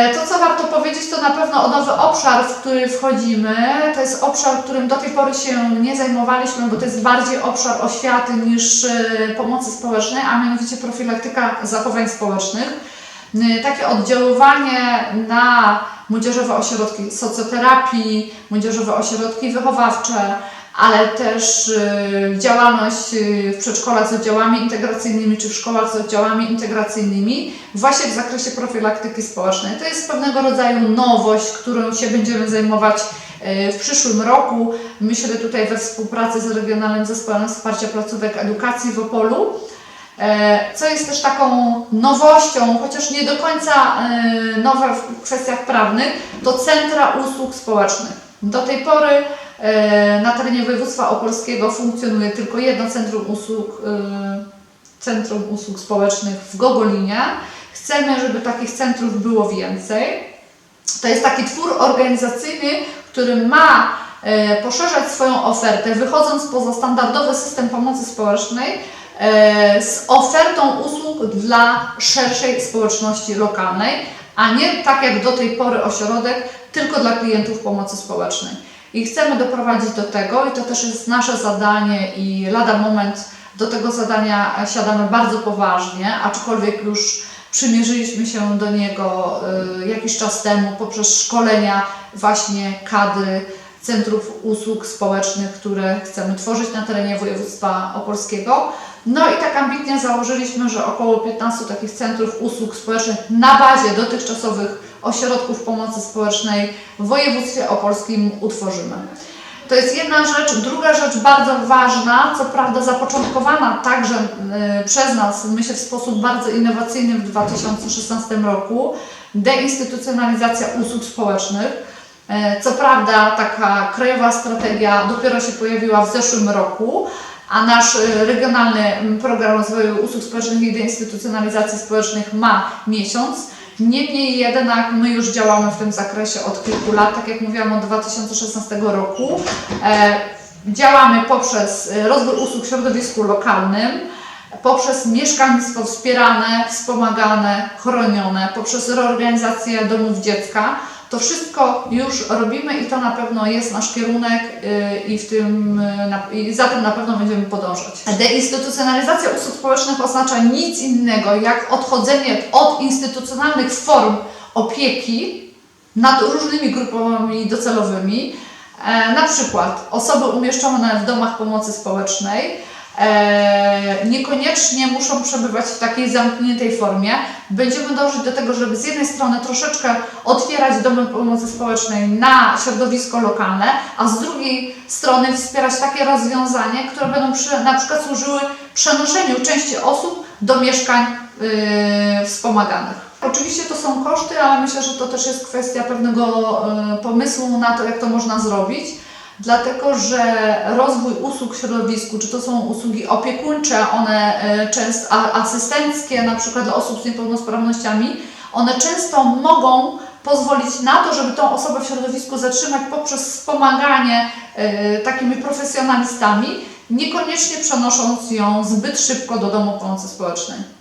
E, To, co warto powiedzieć, to na pewno nowy obszar, w który wchodzimy. To jest obszar, którym do tej pory się nie zajmowaliśmy, bo to jest bardziej obszar oświaty niż e, pomocy społecznej, a mianowicie profilaktyka zachowań społecznych. E, Takie oddziaływanie na młodzieżowe ośrodki socjoterapii, młodzieżowe ośrodki wychowawcze, ale też e, działalność e, w przedszkolach z oddziałami integracyjnymi czy w szkołach z oddziałami integracyjnymi właśnie w zakresie profilaktyki społecznej. To jest pewnego rodzaju nowość, którą się będziemy zajmować e, w przyszłym roku. Myślę tutaj we współpracy z Regionalnym Zespołem Wsparcia Placówek Edukacji w Opolu. E, Co jest też taką nowością, chociaż nie do końca e, nowe w kwestiach prawnych, to centra usług społecznych. Do tej pory e, na terenie województwa opolskiego funkcjonuje tylko jedno centrum usług, e, centrum usług społecznych w Gogolinie. Chcemy, żeby takich centrów było więcej. To jest taki twór organizacyjny, który ma e, poszerzać swoją ofertę, wychodząc poza standardowy system pomocy społecznej z ofertą usług dla szerszej społeczności lokalnej, a nie tak jak do tej pory ośrodek tylko dla klientów pomocy społecznej. I chcemy doprowadzić do tego, i to też jest nasze zadanie, i lada moment do tego zadania siadamy bardzo poważnie, aczkolwiek już przymierzyliśmy się do niego y, jakiś czas temu poprzez szkolenia właśnie kadry centrów usług społecznych, które chcemy tworzyć na terenie województwa opolskiego. No i tak ambitnie założyliśmy, że około 15 takich centrów usług społecznych na bazie dotychczasowych ośrodków pomocy społecznej w województwie opolskim utworzymy. To jest jedna rzecz. Druga rzecz bardzo ważna, co prawda zapoczątkowana także y, przez nas, myślę w sposób bardzo innowacyjny w 2016 roku, deinstytucjonalizacja usług społecznych. E, Co prawda taka krajowa strategia dopiero się pojawiła w zeszłym roku, a nasz y, regionalny mm, program rozwoju usług społecznych i deinstytucjonalizacji społecznych ma miesiąc. Niemniej jednak my już działamy w tym zakresie od kilku lat, tak jak mówiłam od 2016 roku. E, działamy poprzez y, rozwój usług w środowisku lokalnym, poprzez mieszkalnictwo wspierane, wspomagane, chronione, poprzez reorganizację domów dziecka. To wszystko już robimy i to na pewno jest nasz kierunek y, i, w tym, y, i za tym na pewno będziemy podążać. Deinstytucjonalizacja usług społecznych oznacza nic innego jak odchodzenie od instytucjonalnych form opieki nad różnymi grupami docelowymi, e, na przykład osoby umieszczone w domach pomocy społecznej, e, niekoniecznie muszą przebywać w takiej zamkniętej formie. Będziemy dążyć do tego, żeby z jednej strony troszeczkę otwierać domy pomocy społecznej na środowisko lokalne, a z drugiej strony wspierać takie rozwiązania, które będą przy, na przykład służyły przenoszeniu części osób do mieszkań yy, wspomaganych. Oczywiście to są koszty, ale myślę, że to też jest kwestia pewnego yy, pomysłu na to, jak to można zrobić dlatego że rozwój usług w środowisku, czy to są usługi opiekuńcze, one e, często asystenckie, na przykład dla osób z niepełnosprawnościami, one często mogą pozwolić na to, żeby tą osobę w środowisku zatrzymać poprzez wspomaganie e, takimi profesjonalistami, niekoniecznie przenosząc ją zbyt szybko do domu pomocy społecznej.